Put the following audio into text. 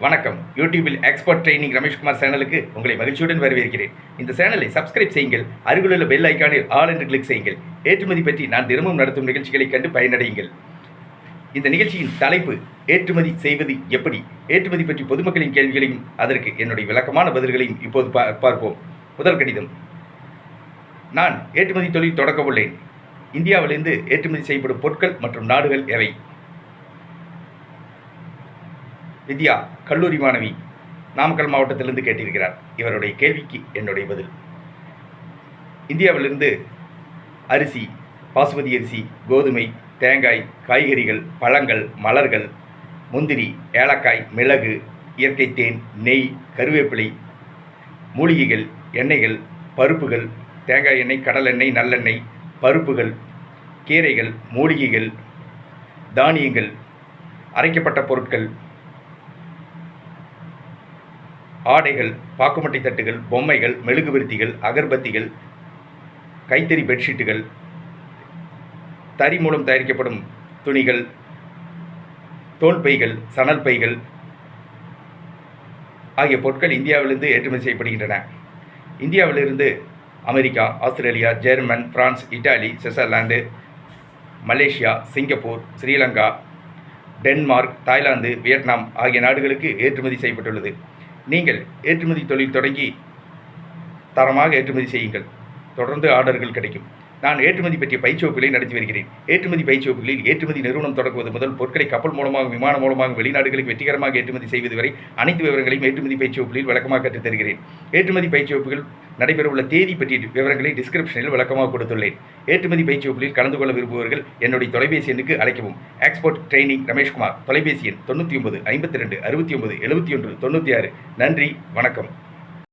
வணக்கம். யூடியூபில் expert training Rameshkumar சேனலுக்கு உங்களை மகிழ்ச்சியுடன் வரவேற்கிறேன். இந்த சேனலை சப்ஸ்கிரைப் செய்யுங்கள் அருகிலுள்ள பெல் ஐக்கானில் ஆல் என்று கிளிக் செய்யுங்கள். ஏற்றுமதி பற்றி நான் தினமும் நடத்தும் நிகழ்ச்சிகளை கண்டு பயனடையுங்கள். இந்த நிகழ்ச்சியின் தலைப்பு ஏற்றுமதி செய்வது எப்படி? ஏற்றுமதி பற்றி பொதுமக்களின் கேள்விகளையும் அதற்கு என்னுடைய விளக்கமான பதில்களையும் இப்போது பா- பார்ப்போம். முதல் கடிதம். நான் ஏற்றுமதி தொழில் தொடங்க உள்ளேன். இந்தியாவிலிருந்து ஏற்றுமதி செய்யப்படும் பொருட்கள் மற்றும் நாடுகள் எவை? வித்யா கல்லூரி மாணவி நாமக்கல் மாவட்டத்திலிருந்து கேட்டிருக்கிறார். இவருடைய கேள்விக்கு என்னுடைய பதில். இந்தியாவிலிருந்து அரிசி பாசுமதி அரிசி கோதுமை தேங்காய் காய்கறிகள் பழங்கள் மலர்கள் முந்திரி ஏலக்காய் மிளகு இயற்கை தேன் நெய் கருவேப்பிலை மூலிகைகள் எண்ணெய்கள் பருப்புகள் தேங்காய் எண்ணெய் கடல் எண்ணெய் நல்லெண்ணெய் பருப்புகள் கீரைகள் மூலிகைகள் தானியங்கள் அரைக்கப்பட்ட பொருட்கள் ஆடைகள் பாக்குமட்டை தட்டுகள் பொம்மைகள் மெழுகுவர்த்திகள் அகர்பத்திகள் கைத்தறி பெட்ஷீட்டுகள் தறி மூலம் தயாரிக்கப்படும் துணிகள் தோல் பைகள் சணல் பைகள் ஆகிய பொருட்கள் இந்தியாவிலிருந்து ஏற்றுமதி செய்யப்படுகின்றன. இந்தியாவிலிருந்து America Australia German France Italy Switzerland Malaysia Singapore Sri Lanka Denmark Thailand Vietnam ஆகிய நாடுகளுக்கு ஏற்றுமதி செய்யப்பட்டுள்ளது. நீங்கள் ஏற்றுமதி தொழில் தொடங்கி தரமாக ஏற்றுமதி செய்யுங்கள். தொடர்ந்து ஆர்டர்கள் கிடைக்கும். நான் ஏற்றுமதி பற்றிய பயிற்சி வகுப்புகளை நடத்தி வருகிறேன். ஏற்றுமதி பயிற்சி வகுப்புகளில் ஏற்றுமதி நிறுவனம் தொடங்குவது முதல் பொருட்களை கப்பல் மூலமாக விமானம் மூலமாக வெளிநாடுகளுக்கு வெற்றிகரமாக ஏற்றுமதி செய்வது வரை அனைத்து விவரங்களையும் ஏற்றுமதி பயிற்சி வகுப்புகளில் விளக்கமாக கற்றுத் தருகிறேன். ஏற்றுமதி பயிற்சிவகுப்புகள் நடைபெறவுள்ள தேதி பற்றிய விவரங்களை டிஸ்கிரிப்ஷனில் விளக்கமாக கொடுத்துள்ளேன். ஏற்றுமதி பயிற்சி வகுப்புகளில் கலந்து கொள்ள விரும்புபவர்கள் என்னுடைய தொலைபேசி எண்ணுக்கு அழைக்கவும். எக்ஸ்போர்ட் ட்ரைனிங் ரமேஷ்குமார் தொலைபேசி எண் தொண்ணூற்றி ஒன்பது ஐம்பத்தி ரெண்டு அறுபத்தி ஒன்பது எழுபத்தி ஒன்று தொண்ணூற்றி ஆறு. நன்றி வணக்கம்.